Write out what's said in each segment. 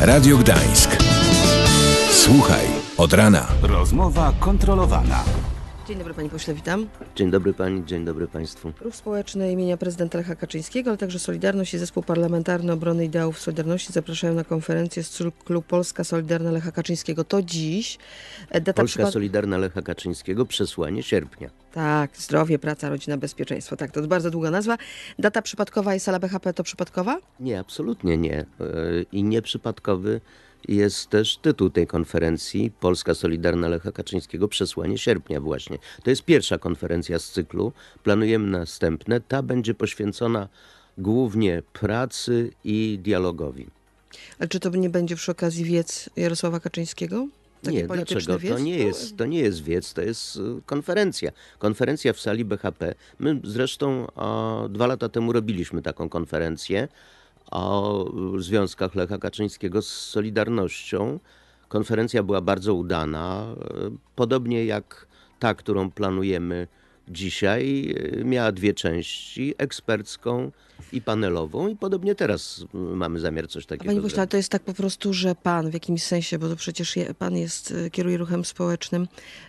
Radio Gdańsk. Słuchaj od rana. Rozmowa kontrolowana. Dzień dobry Panie Pośle, witam. Dzień dobry Pani, dzień dobry Państwu. Ruch Społeczny imienia prezydenta Lecha Kaczyńskiego, ale także Solidarność i Zespół Parlamentarny Obrony Ideałów Solidarności zapraszają na konferencję z cyklu Polska Solidarna Lecha Kaczyńskiego. To dziś. E, Data Polska przypad- Solidarna Lecha Kaczyńskiego, przesłanie sierpnia. Tak, zdrowie, praca, rodzina, bezpieczeństwo. Tak, to bardzo długa nazwa. Data przypadkowa i sala BHP to przypadkowa? Nie, absolutnie nie. E, I nieprzypadkowy jest też tytuł tej konferencji Polska Solidarna Lecha Kaczyńskiego, przesłanie sierpnia właśnie. To jest pierwsza konferencja z cyklu. Planujemy następne. Ta będzie poświęcona głównie pracy i dialogowi. Ale czy to nie będzie przy okazji wiec Jarosława Kaczyńskiego? Taki nie, dlaczego? wiec? To nie, jest, to nie jest wiec, to jest y, konferencja. Konferencja w sali BHP. My zresztą o, dwa lata temu robiliśmy taką konferencję o związkach Lecha Kaczyńskiego z Solidarnością. Konferencja była bardzo udana, y, podobnie jak ta, którą planujemy dzisiaj. y, Miała dwie części, ekspercką i panelową i podobnie teraz y, mamy zamiar coś takiego Panie pośle, to jest tak po prostu, że pan w jakimś sensie, bo to przecież je, pan jest, e, kieruje ruchem społecznym,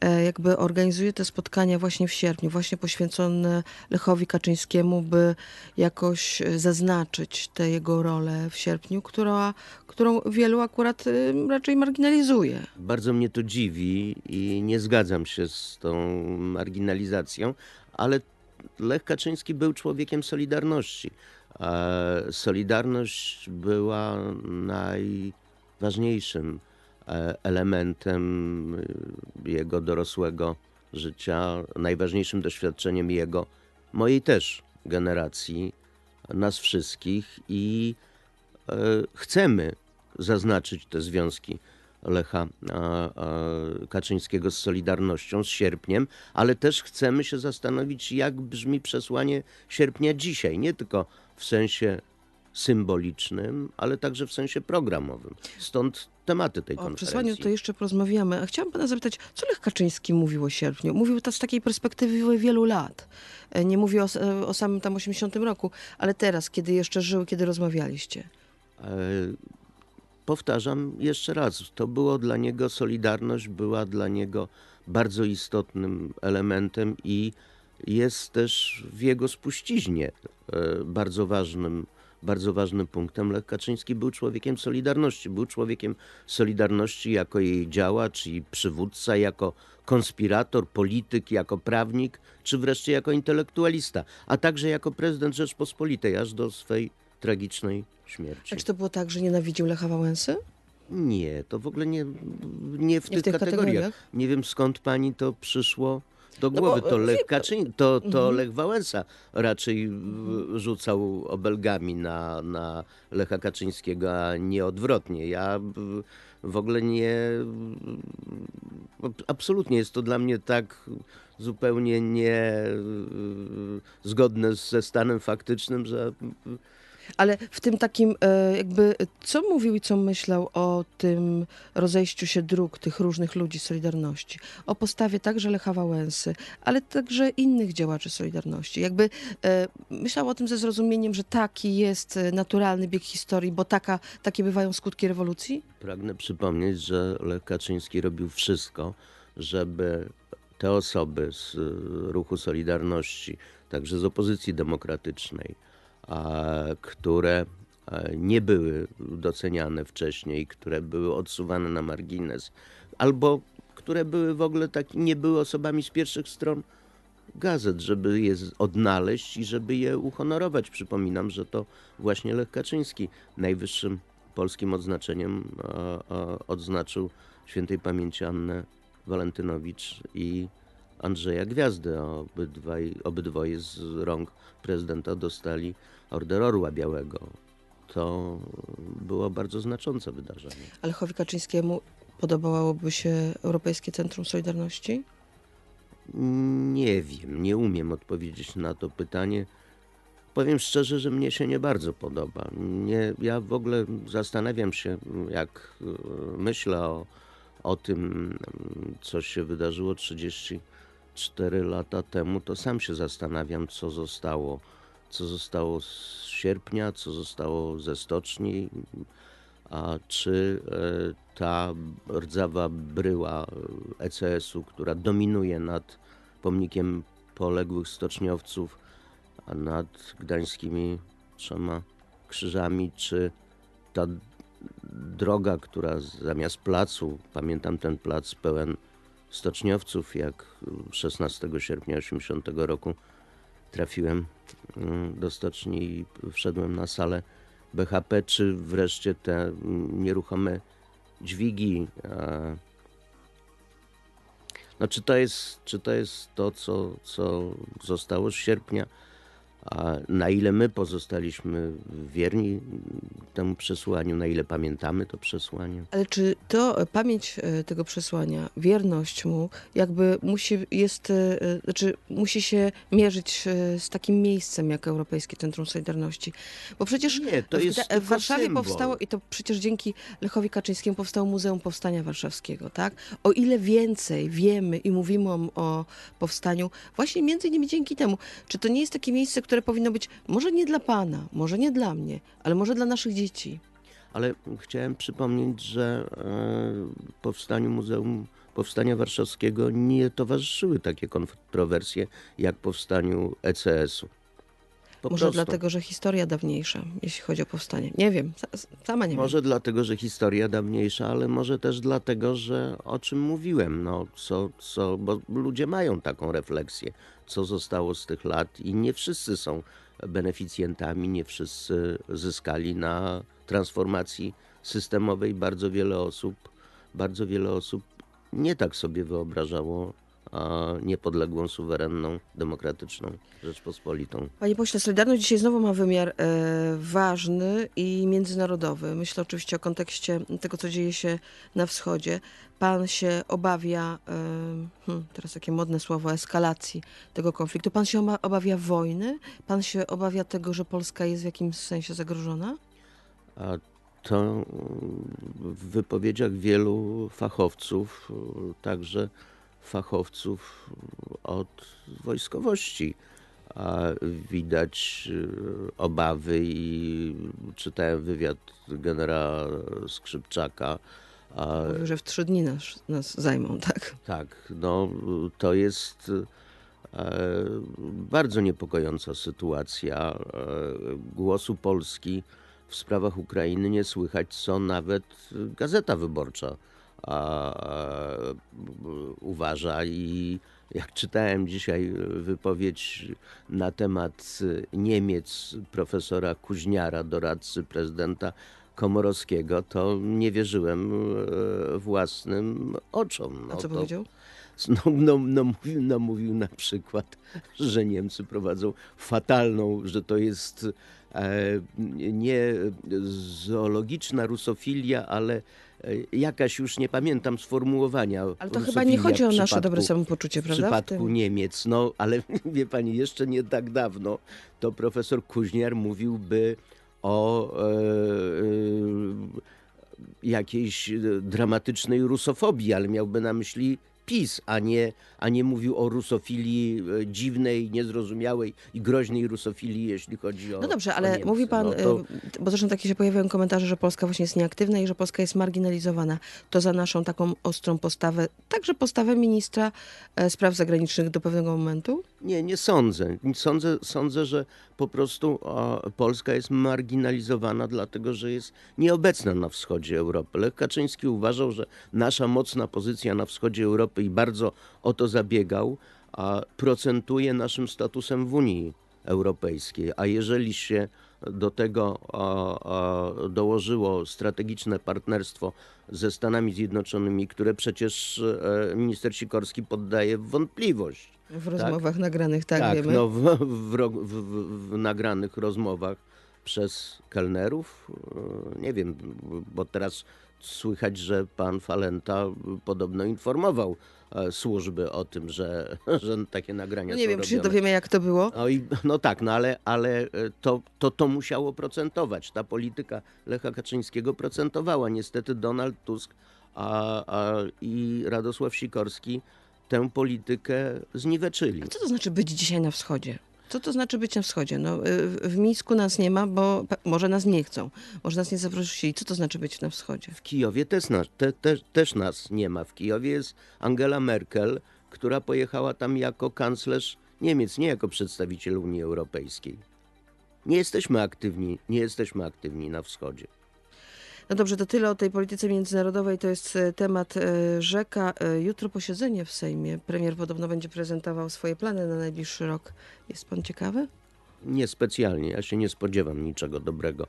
e, jakby organizuje te spotkania właśnie w sierpniu, właśnie poświęcone Lechowi Kaczyńskiemu, by jakoś e, zaznaczyć tę jego rolę w sierpniu, która, którą wielu akurat raczej marginalizuje. Bardzo mnie to dziwi i nie zgadzam się z tą marginalizacją, ale Lech Kaczyński był człowiekiem Solidarności. E, Solidarność była najważniejszym e, elementem y, jego dorosłego życia, najważniejszym doświadczeniem jego, mojej też generacji, nas wszystkich i e, chcemy zaznaczyć te związki Lecha Kaczyńskiego z Solidarnością, z sierpniem, ale też chcemy się zastanowić, jak brzmi przesłanie sierpnia dzisiaj, nie tylko w sensie symbolicznym, ale także w sensie programowym. Stąd tematy tej O konferencji. przesłaniu to jeszcze porozmawiamy. A chciałam pana zapytać, co Lech Kaczyński mówił o sierpniu? Mówił to z takiej perspektywy wielu lat. E, Nie mówił o, e, o samym tam 80 roku, ale teraz, kiedy jeszcze żył, kiedy rozmawialiście. Powtarzam jeszcze raz, to było dla niego, Solidarność była dla niego bardzo istotnym elementem i jest też w jego spuściźnie e, bardzo ważnym, bardzo ważnym punktem. Lech Kaczyński był człowiekiem Solidarności, był człowiekiem Solidarności jako jej działacz i przywódca, jako konspirator, polityk, jako prawnik, czy wreszcie jako intelektualista, a także jako prezydent Rzeczpospolitej, aż do swej tragicznej śmierci. A czy to było tak, że nienawidził Lecha Wałęsy? Nie, to w ogóle nie, nie w Nie w tych, tych kategoriach. kategoriach? Nie wiem skąd pani to przyszło do No głowy. bo, to e, Lech Kaczyń, to, to Mhm. Lech Wałęsa raczej rzucał obelgami na, na Lecha Kaczyńskiego, a nie odwrotnie. Ja w- w ogóle nie. Absolutnie jest to dla mnie tak zupełnie nie zgodne ze stanem faktycznym, że Ale w tym takim e, jakby, co mówił i co myślał o tym rozejściu się dróg tych różnych ludzi Solidarności? O postawie także Lecha Wałęsy, ale także innych działaczy Solidarności. Jakby e, myślał o tym ze zrozumieniem, że taki jest e, naturalny bieg historii, bo taka, takie bywają skutki rewolucji? Pragnę przypomnieć, że Lech Kaczyński robił wszystko, żeby te osoby z ruchu Solidarności, także z opozycji demokratycznej, które nie były doceniane wcześniej, które były odsuwane na margines, albo które były w ogóle tak, nie były osobami z pierwszych stron gazet, żeby je odnaleźć i żeby je uhonorować. Przypominam, że to właśnie Lech Kaczyński najwyższym polskim odznaczeniem odznaczył świętej pamięci Annę Walentynowicz i Andrzeja Gwiazdy. Obydwaj, obydwoje z rąk prezydenta dostali Order Orła Białego. To było bardzo znaczące wydarzenie. A Lechowi Kaczyńskiemu podobałoby się Europejskie Centrum Solidarności? Nie wiem, nie umiem odpowiedzieć na to pytanie. Powiem szczerze, że mnie się nie bardzo podoba. Nie, ja w ogóle zastanawiam się, jak e, myślę o, o tym, co się wydarzyło 34 lata temu, to sam się zastanawiam, co zostało, co zostało z sierpnia, co zostało ze stoczni. a czy e, ta rdzawa bryła ECS-u, która dominuje nad pomnikiem poległych stoczniowców, a nad gdańskimi trzema krzyżami, czy ta droga, która zamiast placu, pamiętam ten plac pełen stoczniowców, jak 16 sierpnia 80 roku trafiłem mm, do stoczni i wszedłem na salę BHP, czy wreszcie te mm, nieruchome dźwigi. No, czy to jest, czy to, jest to co, co zostało z sierpnia? A na ile my pozostaliśmy wierni temu przesłaniu, na ile pamiętamy to przesłanie? Ale czy to e, pamięć e, tego przesłania, wierność mu, jakby musi, jest, e, znaczy musi się mierzyć z takim miejscem jak Europejskie Centrum Solidarności? Bo przecież Nie, to w, jest w tylko Warszawie symbol. powstało, i to przecież dzięki Lechowi Kaczyńskiemu powstało Muzeum Powstania Warszawskiego, tak? O ile więcej wiemy i mówimy o, o powstaniu, właśnie między innymi dzięki temu, czy to nie jest takie miejsce, które powinno być może nie dla pana, może nie dla mnie, ale może dla naszych dzieci? Ale chciałem przypomnieć, że e, powstaniu Muzeum Powstania Warszawskiego nie towarzyszyły takie kontrowersje jak powstaniu ECS-u. Po Może prostu. dlatego, że historia dawniejsza, jeśli chodzi o powstanie. Nie wiem, sa- sama nie Może dlatego, że historia dawniejsza, ale może też dlatego, że o czym mówiłem, no, co, co, bo ludzie mają taką refleksję, co zostało z tych lat i nie wszyscy są beneficjentami, nie wszyscy zyskali na transformacji systemowej. Bardzo wiele osób, bardzo wiele osób nie tak sobie wyobrażało niepodległą, suwerenną, demokratyczną Rzeczpospolitą. Panie pośle, Solidarność dzisiaj znowu ma wymiar e, ważny i międzynarodowy. Myślę oczywiście o kontekście tego, co dzieje się na wschodzie. Pan się obawia, e, hmm, teraz takie modne słowo, eskalacji tego konfliktu. Pan się oba- obawia wojny? Pan się obawia tego, że Polska jest w jakimś sensie zagrożona? A to w wypowiedziach wielu fachowców, także fachowców od wojskowości, a widać y, obawy i czytałem wywiad generała Skrzypczaka. A, Mówił, że w trzy dni nas, nas zajmą, tak? tak, no to jest e, bardzo niepokojąca sytuacja. E, głosu Polski w sprawach Ukrainy nie słychać, co nawet Gazeta Wyborcza a, a, uważa i jak czytałem dzisiaj wypowiedź na temat Niemiec profesora Kuźniara, doradcy prezydenta Komorowskiego, to nie wierzyłem e, własnym oczom. A No co to- powiedział? no, no, no, mówił, no mówił na przykład, że Niemcy prowadzą fatalną, że to jest e, nie zoologiczna rusofilia, ale jakaś już nie pamiętam sformułowania. Ale to chyba nie chodzi w o nasze przypadku- dobre samopoczucie, w prawda? W przypadku tym- Niemiec. No, ale wie pani, jeszcze nie tak dawno to profesor Kuźniar mówiłby o e, e, jakiejś e, dramatycznej rusofobii, ale miałby na myśli PiS, a nie, a nie mówił o rusofilii e, dziwnej, niezrozumiałej i groźnej rusofilii, jeśli chodzi o No dobrze, ale Niemcy. mówi pan, No to, y, bo zresztą takie się pojawiają komentarze, że Polska właśnie jest nieaktywna i że Polska jest marginalizowana. To za naszą taką ostrą postawę, także postawę ministra e, spraw zagranicznych do pewnego momentu? Nie, nie sądzę. Sądzę, sądzę że po prostu o, Polska jest marginalizowana, dlatego że jest nieobecna na wschodzie Europy. Lech Kaczyński uważał, że nasza mocna pozycja na wschodzie Europy i bardzo o to zabiegał, a procentuje naszym statusem w Unii Europejskiej. A jeżeli się do tego dołożyło strategiczne partnerstwo ze Stanami Zjednoczonymi, które przecież e, minister Sikorski poddaje w wątpliwość. W rozmowach nagranych, tak, wiemy. no, w, w, w, w nagranych rozmowach przez kelnerów. e, Nie wiem, bo teraz słychać, że pan Falenta podobno informował e, służby o tym, że, że takie nagrania No nie są wiem, czy się robione. dowiemy, jak to było. No, i, no tak, no ale, ale e, to, to, to musiało procentować. Ta polityka Lecha Kaczyńskiego procentowała. Niestety Donald Tusk a, a, i Radosław Sikorski tę politykę zniweczyli. A co to znaczy być dzisiaj na wschodzie? Co to znaczy być na wschodzie? No, y, w Mińsku nas nie ma, bo może nas nie chcą, może nas nie zaprosili. Co to znaczy być na wschodzie? W Kijowie też nas, te, te, też nas nie ma. W Kijowie jest Angela Merkel, która pojechała tam jako kanclerz Niemiec, nie jako przedstawiciel Unii Europejskiej. Nie jesteśmy aktywni, nie jesteśmy aktywni na wschodzie. No dobrze, to tyle o tej polityce międzynarodowej. To jest e, temat e, rzeka. E, Jutro posiedzenie w Sejmie. Premier podobno będzie prezentował swoje plany na najbliższy rok. Jest pan ciekawy? Niespecjalnie, ja się nie spodziewam niczego dobrego.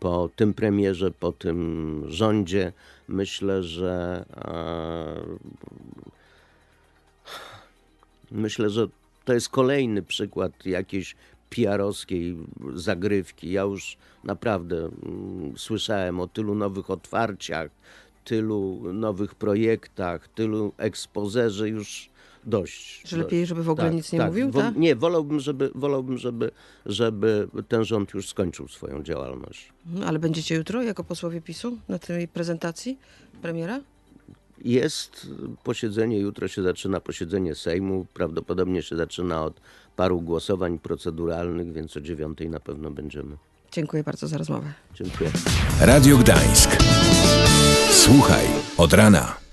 Po tym premierze, po tym rządzie, myślę, że myślę, że to jest kolejny przykład jakiejś PR-owskiej zagrywki. Ja już naprawdę mm, słyszałem o tylu nowych otwarciach, tylu nowych projektach, tylu expose, że już dość. Że dość. lepiej, żeby w ogóle nic nie mówił, Wo- tak? Nie, wolałbym, żeby, wolałbym żeby, żeby ten rząd już skończył swoją działalność. Mhm, Ale będziecie jutro jako posłowie PiSu na tej prezentacji premiera? Jest posiedzenie, jutro się zaczyna posiedzenie Sejmu, prawdopodobnie się zaczyna od paru głosowań proceduralnych, więc o dziewiątej na pewno będziemy. Dziękuję bardzo za rozmowę. Dziękuję. Radio Gdańsk. Słuchaj od rana.